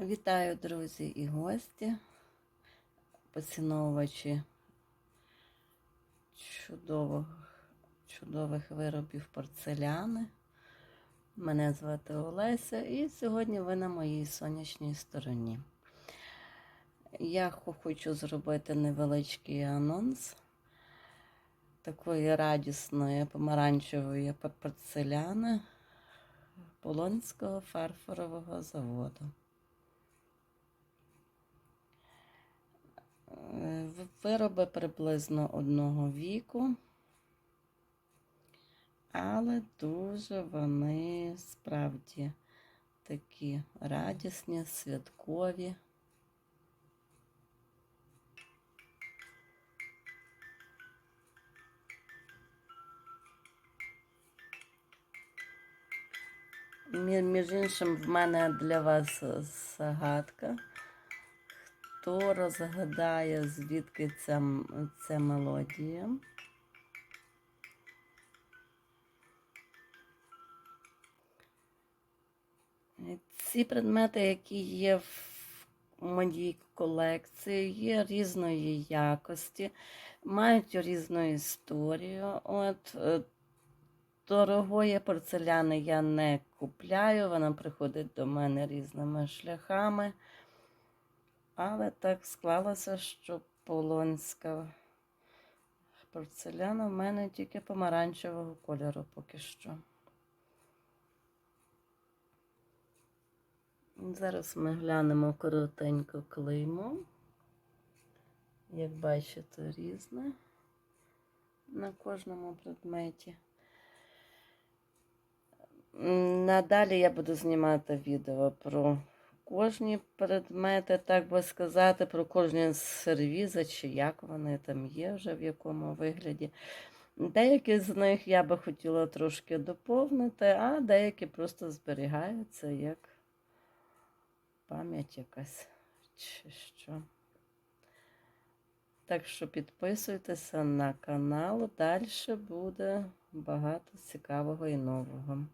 Вітаю, друзі і гості, поціновувачі чудових, чудових виробів порцеляни. Мене звати Олеся, і сьогодні ви на моїй сонячній стороні. Я хочу зробити невеличкий анонс такої радісної помаранчевої пор- порцеляни Полонського фарфорового заводу. Е, в- Вироби приблизно одного віку, але дуже вони справді такі радісні, святкові. Між іншим, в мене для вас загадка. Хто розгадає, звідки ця, ця мелодія? Ці предмети, які є в моїй колекції, є різної якості, мають різну історію. От е, дорогої порцеляни я не купляю, вона приходить до мене різними шляхами. Але так склалося, що полонська порцеляна в мене тільки помаранчевого кольору поки що. Зараз ми глянемо коротенько клеймо. Як бачите, різне на кожному предметі. Надалі я буду знімати відео про кожні предмети, так би сказати, про кожні сервізи, чи як вони там є вже в якому вигляді. Деякі з них я би хотіла трошки доповнити, а деякі просто зберігаються як пам'ять якась чи що. Так що підписуйтеся на канал, далі буде багато цікавого і нового.